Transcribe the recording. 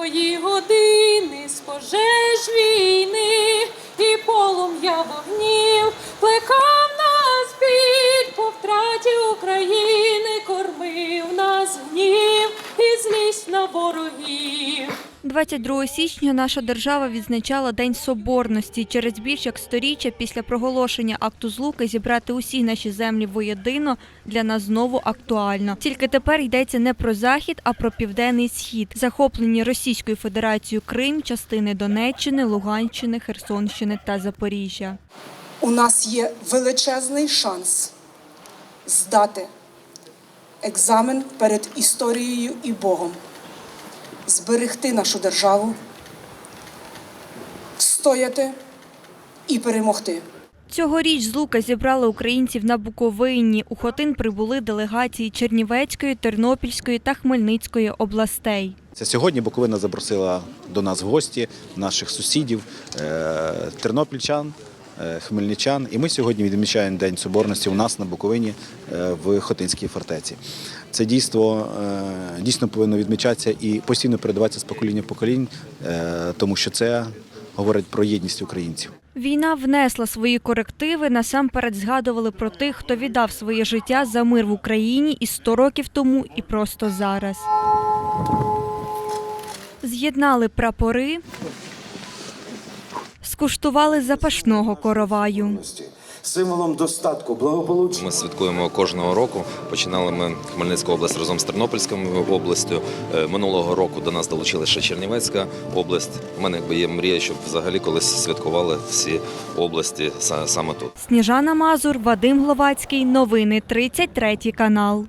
важкої години, з пожеж на ворогів. 22 січня наша держава відзначала День Соборності. Через більш як сторіччя після проголошення акту злуки зібрати усі наші землі воєдино для нас знову актуально. Тільки тепер йдеться не про захід, а про південний схід, захоплені Російською Федерацією Крим, частини Донеччини, Луганщини, Херсонщини та Запоріжжя. у нас є величезний шанс здати екзамен перед історією і Богом, зберегти нашу державу, встояти і перемогти. Цьогоріч з Лука зібрали українців на Буковині. У Хотин прибули делегації Чернівецької, Тернопільської та Хмельницької областей. Це сьогодні Буковина запросила до нас в гості наших сусідів, е, тернопільчан, хмельничан. І ми сьогодні відмічаємо День Соборності у нас на Буковині е, в Хотинській фортеці. Це дійство е, дійсно повинно відмічатися і постійно передаватися з покоління в поколінь, е, тому що це говорить про єдність українців. Війна внесла свої корективи. Насамперед згадували про тих, хто віддав своє життя за мир в Україні і 100 років тому, і просто зараз. З'єднали прапори, скуштували запашного короваю. символом достатку, благополуччя. Ми святкуємо кожного року. Починали ми Хмельницьку область разом з Тернопільською областю. Е, Минулого року до нас долучилася ще Чернівецька область. У мене якби є мрія, щоб взагалі колись святкували всі області саме тут. Сніжана Мазур, Вадим Гловацький. Новини 33 канал.